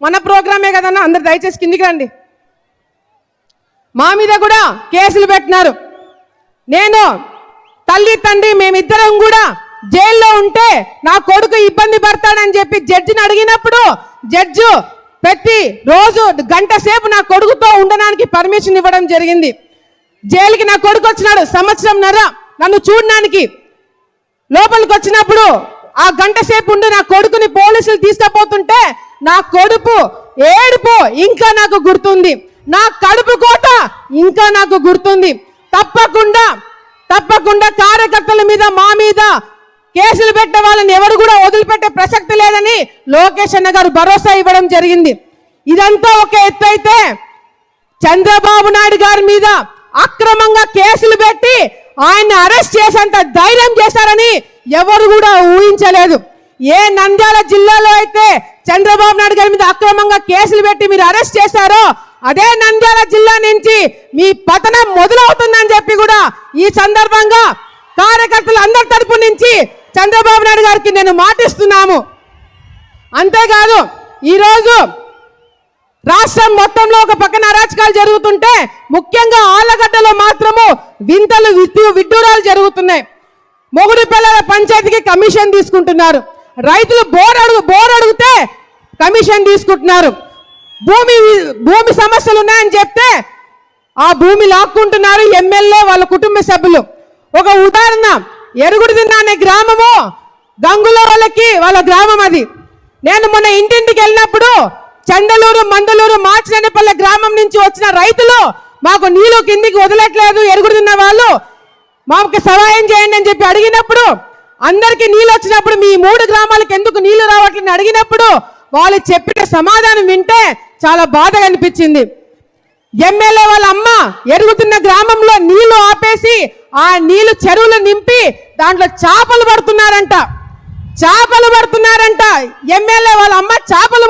మన ప్రోగ్రామే కదన్నా? అందరు దయచేసి కిందికి రండి. మా మీద కూడా కేసులు పెట్టినారు. నేను తల్లి తండ్రి మేమిద్దరం కూడా జైల్లో ఉంటే నా కొడుకు ఇబ్బంది పడతాడని చెప్పి జడ్జిని అడిగినప్పుడు జడ్జు ప్రతి రోజు గంట సేపు నా కొడుకుతో ఉండడానికి పర్మిషన్ ఇవ్వడం జరిగింది. జైలుకి నా కొడుకు వచ్చినాడు సంవత్సరం నర నన్ను చూడడానికి లోపలికి వచ్చినప్పుడు ఆ గంట సేపు ఉండి నా కొడుకుని పోలీసులు తీసుకుపోతుంటే నా కొడుపు ఏడుపు ఇంకా నాకు గుర్తుంది. నా కడుపు కోత ఇంకా నాకు గుర్తుంది. తప్పకుండా తప్పకుండా కార్యకర్తల మీద మా మీద కేసులు పెట్టే వాళ్ళని ఎవరు కూడా వదిలిపెట్టే ప్రసక్తి లేదని లోకేష్ అన్న గారు భరోసా ఇవ్వడం జరిగింది. ఇదంతా ఒక ఎత్తు అయితే చంద్రబాబు నాయుడు గారి మీద అక్రమంగా కేసులు పెట్టి ఆయన్ని అరెస్ట్ చేసేంత ధైర్యం చేశారని ఎవరు కూడా ఊహించలేదు. ఏ నంద్యాల జిల్లాలో అయితే చంద్రబాబు నాయుడు గారి మీద అక్రమంగా కేసులు పెట్టి మీరు అరెస్ట్ చేశారో అదే నంద్యాల జిల్లా నుంచి మీ పతనం మొదలవుతుందని చెప్పి కూడా ఈ సందర్భంగా కార్యకర్తలు అందరి తరపు నుంచి చంద్రబాబు నాయుడు గారికి నేను మాటిస్తున్నాము. అంతేకాదు ఈరోజు రాష్ట్రం మొత్తంలో ఒక పక్కన అరాచకాలు జరుగుతుంటే ముఖ్యంగా ఆలగడ్డలో మాత్రము వింతలు విడ్డూరాలు జరుగుతున్నాయి. మొగుడు పిల్లల పంచాయతీకి కమిషన్ తీసుకుంటున్నారు. రైతులు బోర్ అడుగు బోర్ అడిగితే కమిషన్ తీసుకుంటున్నారు. భూమి భూమి సమస్యలు ఉన్నాయని చెప్తే ఆ భూమి లాక్కుంటున్నారు ఎమ్మెల్యే వాళ్ళ కుటుంబ సభ్యులు. ఒక ఉదాహరణ ఎరుగుడిదిన్న అనే గ్రామము గంగుల వాళ్ళకి వాళ్ళ గ్రామం అది. నేను మొన్న ఇంటింటికి వెళ్ళినప్పుడు చండలూరు మండలూరు మార్చినపల్లె గ్రామం నుంచి వచ్చిన రైతులు మాకు నీళ్ళు కిందికి వదలట్లేదు ఎరుగుడుతున్న వాళ్ళు మాకు సహాయం చేయండి అని చెప్పి అడిగినప్పుడు అందరికి నీళ్ళు వచ్చినప్పుడు మీ మూడు గ్రామాలకు ఎందుకు నీళ్ళు రావట్లని అడిగినప్పుడు వాళ్ళు చెప్పిన సమాధానం వింటే చాలా బాధగా అనిపించింది. ఎమ్మెల్యే వాళ్ళ అమ్మ ఎరుగుతున్న గ్రామంలో నీళ్ళు ఆపేసి ఆ నీళ్ళు చెరువులు నింపి దాంట్లో చేపలు పడుతున్నారంట. చేపలు పడుతున్నారంట. ఎమ్మెల్యే వాళ్ళ అమ్మ చేపలు